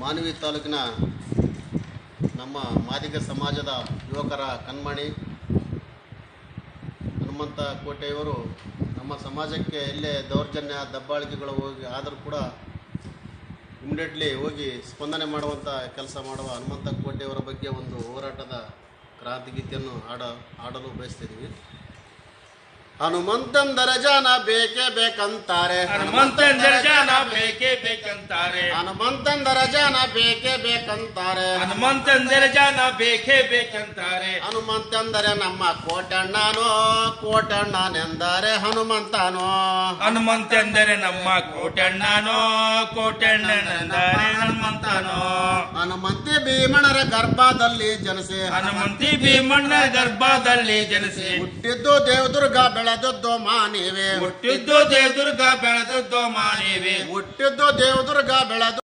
ಮಾನವಿ ತಾಲೂಕಿನ ನಮ್ಮ ಮಾದಿಗ ಸಮಾಜದ ಯುವಕರ ಕಣ್ಮಣಿ ಹನುಮಂತ ಕೋಟೆಯವರು ನಮ್ಮ ಸಮಾಜಕ್ಕೆ ಎಲ್ಲೇ ದೌರ್ಜನ್ಯ, ದಬ್ಬಾಳಿಕೆಗಳು ಹೋಗಿ ಆದರೂ ಕೂಡ ಇಮಿಡಿಯೇಟ್ಲಿ ಹೋಗಿ ಸ್ಪಂದನೆ ಮಾಡುವಂಥ ಕೆಲಸ ಮಾಡುವ ಹನುಮಂತ ಕೋಟೆಯವರ ಬಗ್ಗೆ ಒಂದು ಹೋರಾಟದ ಕ್ರಾಂತಿಗೀತೆಯನ್ನು ಹಾಡ, ಹಾಡಲು ಬಯಸ್ತಿದ್ದೀವಿ ಹನುಮಂತಂದರ ಜನ ಬೇಕೇ ಬೇಕಂತಾರೆ. ಹನುಮಂತಂದರ ಜನ ಬೇಕಂತಾರೆ. ಹನುಮಂತಂದರ ಜನ ಬೇಕೇ ಬೇಕಂತಾರೆ. ಹನುಮಂತಂದರ ಜನ ಬೇಕೇ ಬೇಕಂತಾರೆ. ಹನುಮಂತಂದರೆ ನಮ್ಮ ಕೋಟಣ್ಣನೋ ಕೋಟಣ್ಣನೆಂದರೆ ಹನುಮಂತನು. ಹನುಮಂತಂದರೆ ನಮ್ಮ ಕೋಟಣ್ಣನೋ ಕೋಟಣ್ಣನೆಂದರೆ ಹನುಮಂತಿ ಭೀಮಣರ ಗರ್ಭದಲ್ಲಿ ಜನಸೆ ಹನುಮಂತಿ ಭೀಮಣ್ಣ ಗರ್ಭದಲ್ಲಿ ಜನಸೆ ಹುಟ್ಟಿದ್ದು ದೇವದುರ್ಗ ಬೆಳೆದದ್ದು ಮಾನಿವೆ. ಹುಟ್ಟಿದ್ದು ದೇವದುರ್ಗ ಬೆಳೆದದ್ದು ಮಾನಿವೆ. ಹುಟ್ಟಿದ್ದು ದೇವದುರ್ಗ ಬೆಳೆದು